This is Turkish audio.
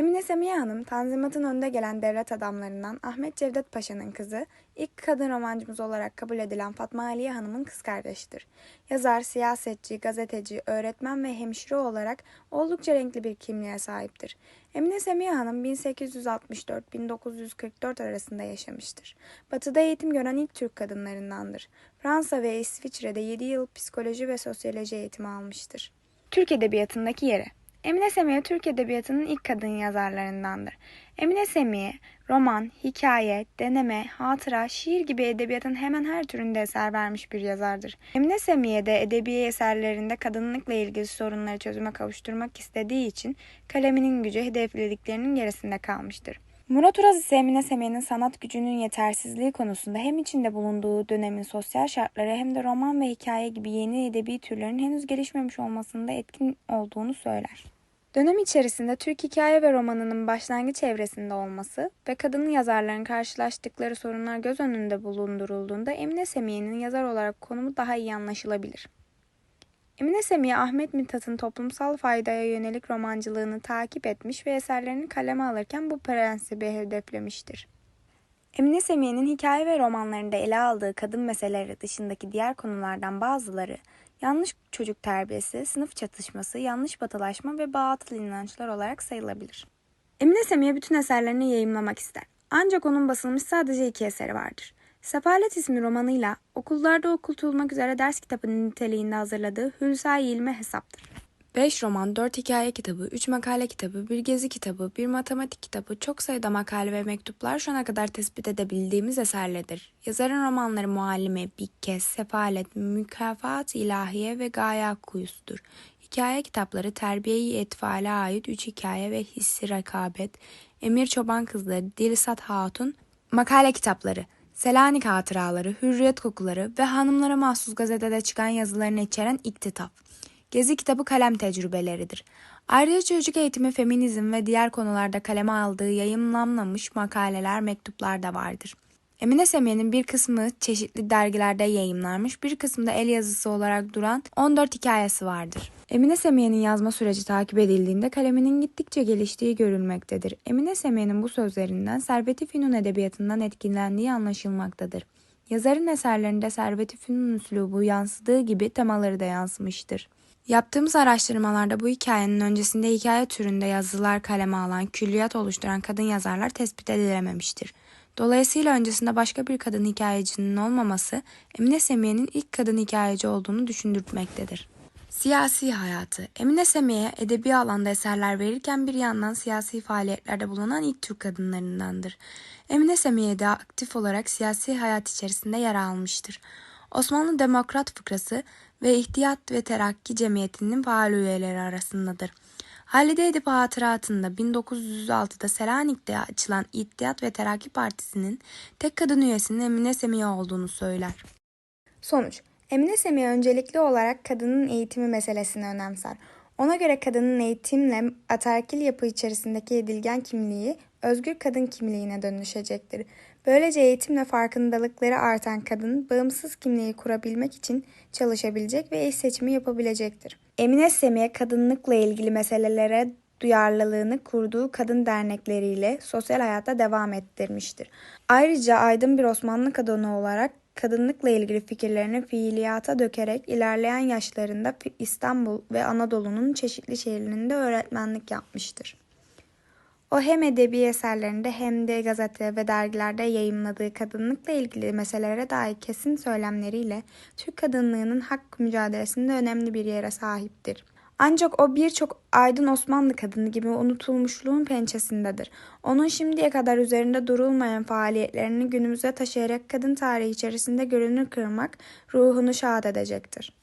Emine Semiye Hanım, Tanzimat'ın önde gelen devlet adamlarından Ahmet Cevdet Paşa'nın kızı, ilk kadın romancımız olarak kabul edilen Fatma Aliye Hanım'ın kız kardeşidir. Yazar, siyasetçi, gazeteci, öğretmen ve hemşire olarak oldukça renkli bir kimliğe sahiptir. Emine Semiye Hanım 1864-1944 arasında yaşamıştır. Batı'da eğitim gören ilk Türk kadınlarındandır. Fransa ve İsviçre'de 7 yıl psikoloji ve sosyoloji eğitimi almıştır. Türk Edebiyatı'ndaki yeri Emine Semiye Türk Edebiyatı'nın ilk kadın yazarlarındandır. Emine Semiye, roman, hikaye, deneme, hatıra, şiir gibi edebiyatın hemen her türünde eser vermiş bir yazardır. Emine Semiye de edebi eserlerinde kadınlıkla ilgili sorunları çözüme kavuşturmak istediği için kaleminin gücü hedeflediklerinin gerisinde kalmıştır. Murat Uraz ise Emine Semiye'nin sanat gücünün yetersizliği konusunda hem içinde bulunduğu dönemin sosyal şartları hem de roman ve hikaye gibi yeni edebi türlerin henüz gelişmemiş olmasında etkin olduğunu söyler. Dönem içerisinde Türk hikaye ve romanının başlangıç evresinde olması ve kadın yazarların karşılaştıkları sorunlar göz önünde bulundurulduğunda Emine Semiye'nin yazar olarak konumu daha iyi anlaşılabilir. Emine Semiye Ahmet Mithat'ın toplumsal faydaya yönelik romancılığını takip etmiş ve eserlerini kaleme alırken bu prensibi hedeflemiştir. Emine Semiye'nin hikaye ve romanlarında ele aldığı kadın meseleleri dışındaki diğer konulardan bazıları yanlış çocuk terbiyesi, sınıf çatışması, yanlış batılaşma ve batıl inançlar olarak sayılabilir. Emine Semiye bütün eserlerini yayımlamak ister. Ancak onun basılmış sadece iki eseri vardır. Sefalet ismi romanıyla okullarda okutulmak üzere ders kitabı niteliğinde hazırladığı Hülsa İlme Hesap'tır. 5 roman, 4 hikaye kitabı, 3 makale kitabı, bir gezi kitabı, bir matematik kitabı, çok sayıda makale ve mektuplar şu ana kadar tespit edebildiğimiz eserlerdir. Yazarın romanları Muallime, Bikke, Sefalet, Mükafat İlahiye ve Gaye Kuyusu'dur. Hikaye kitapları Terbiye-i Etfal'e ait 3 hikaye ve Hissi Rekabet, Emir Çoban Kızları, Dilisat Hatun, makale kitapları, Selanik Hatıraları, Hürriyet Kokuları ve hanımlara mahsus gazetede çıkan yazılarını içeren İktitap. Gezi kitabı kalem tecrübeleridir. Ayrıca çocuk eğitimi, feminizm ve diğer konularda kaleme aldığı yayımlanmamış makaleler, mektuplar da vardır. Emine Semiye'nin bir kısmı çeşitli dergilerde yayımlanmış, bir kısmı da el yazısı olarak duran 14 hikayesi vardır. Emine Semiye'nin yazma süreci takip edildiğinde kaleminin gittikçe geliştiği görülmektedir. Emine Semiye'nin bu sözlerinden Servet-i Fünun edebiyatından etkilendiği anlaşılmaktadır. Yazarın eserlerinde Servet-i Fünun üslubu yansıdığı gibi temaları da yansımıştır. Yaptığımız araştırmalarda bu hikayenin öncesinde hikaye türünde yazılar kaleme alan, külliyat oluşturan kadın yazarlar tespit edilememiştir. Dolayısıyla öncesinde başka bir kadın hikayecinin olmaması Emine Semiye'nin ilk kadın hikayeci olduğunu düşündürtmektedir. Siyasi hayatı Emine Semiye edebi alanda eserler verirken bir yandan siyasi faaliyetlerde bulunan ilk Türk kadınlarındandır. Emine Semiye de aktif olarak siyasi hayat içerisinde yer almıştır. Osmanlı Demokrat Fıkrası ve İhtiyat ve Terakki Cemiyeti'nin faal üyeleri arasındadır. Halide Edip Hatıratı'nda 1936'da Selanik'te açılan İhtiyat ve Terakki Partisi'nin tek kadın üyesinin Emine Semiye olduğunu söyler. Sonuç Emine Semiye öncelikli olarak kadının eğitimi meselesini önemser. Ona göre kadının eğitimle ataerkil yapı içerisindeki edilgen kimliği özgür kadın kimliğine dönüşecektir. Böylece eğitimle farkındalıkları artan kadın bağımsız kimliği kurabilmek için çalışabilecek ve eş seçimi yapabilecektir. Emine Semiye kadınlıkla ilgili meselelere duyarlılığını kurduğu kadın dernekleriyle sosyal hayatta devam ettirmiştir. Ayrıca aydın bir Osmanlı kadını olarak kadınlıkla ilgili fikirlerini fiiliyata dökerek ilerleyen yaşlarında İstanbul ve Anadolu'nun çeşitli şehirlerinde öğretmenlik yapmıştır. O hem edebi eserlerinde hem de gazete ve dergilerde yayımladığı kadınlıkla ilgili meselelere dair kesin söylemleriyle Türk kadınlığının hak mücadelesinde önemli bir yere sahiptir. Ancak o birçok aydın Osmanlı kadını gibi unutulmuşluğun pençesindedir. Onun şimdiye kadar üzerinde durulmayan faaliyetlerini günümüze taşıyarak kadın tarihi içerisinde görünür kırmak ruhunu şad edecektir.